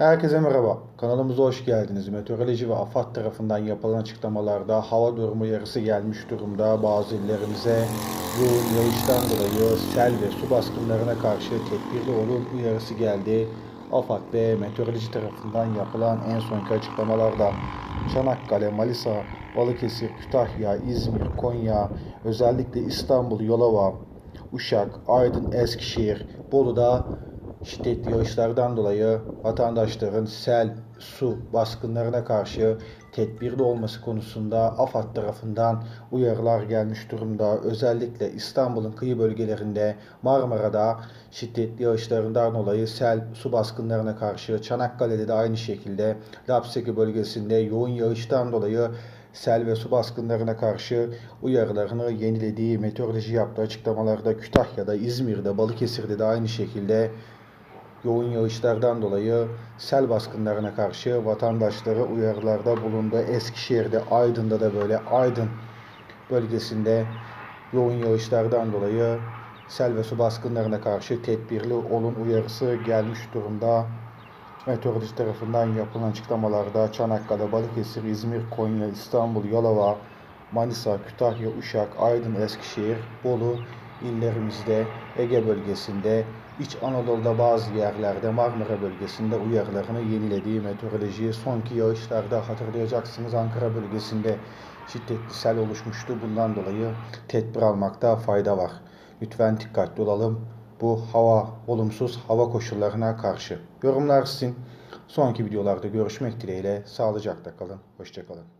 Herkese merhaba. Kanalımıza hoş geldiniz. Meteoroloji ve AFAD tarafından yapılan açıklamalarda hava durumu yarısı gelmiş durumda. Bazı illerimize yoğun yağıştan dolayı sel ve su baskınlarına karşı tedbirli olun uyarısı geldi. AFAD ve meteoroloji tarafından yapılan en sonki açıklamalarda Çanakkale, Manisa, Balıkesir, Kütahya, İzmir, Konya, özellikle İstanbul, Yalova, Uşak, Aydın, Eskişehir, Bolu'da şiddetli yağışlardan dolayı vatandaşların sel, su baskınlarına karşı tedbirli olması konusunda AFAD tarafından uyarılar gelmiş durumda. Özellikle İstanbul'un kıyı bölgelerinde Marmara'da şiddetli yağışlarından dolayı sel, su baskınlarına karşı Çanakkale'de de aynı şekilde Lapseki bölgesinde yoğun yağıştan dolayı sel ve su baskınlarına karşı uyarılarını yenilediği meteoroloji yaptığı açıklamalarda Kütahya'da, İzmir'de, Balıkesir'de de aynı şekilde yoğun yağışlardan dolayı sel baskınlarına karşı vatandaşlara uyarılarda bulundu. Eskişehir'de, Aydın'da da böyle Aydın bölgesinde yoğun yağışlardan dolayı sel ve su baskınlarına karşı tedbirli olun uyarısı gelmiş durumda. Meteoroloji tarafından yapılan açıklamalarda Çanakkale, Balıkesir, İzmir, Konya, İstanbul, Yalova, Manisa, Kütahya, Uşak, Aydın, Eskişehir, Bolu illerimizde, Ege bölgesinde, İç Anadolu'da bazı yerlerde Marmara bölgesinde uyarılarını yenilediği meteorolojiyi sonki yağışlarda hatırlayacaksınız Ankara bölgesinde şiddetli sel oluşmuştu. Bundan dolayı tedbir almakta fayda var. Lütfen dikkatli olalım bu hava olumsuz hava koşullarına karşı. Yorumlar sizin. Sonraki videolarda görüşmek dileğiyle sağlıcakla kalın. Hoşçakalın.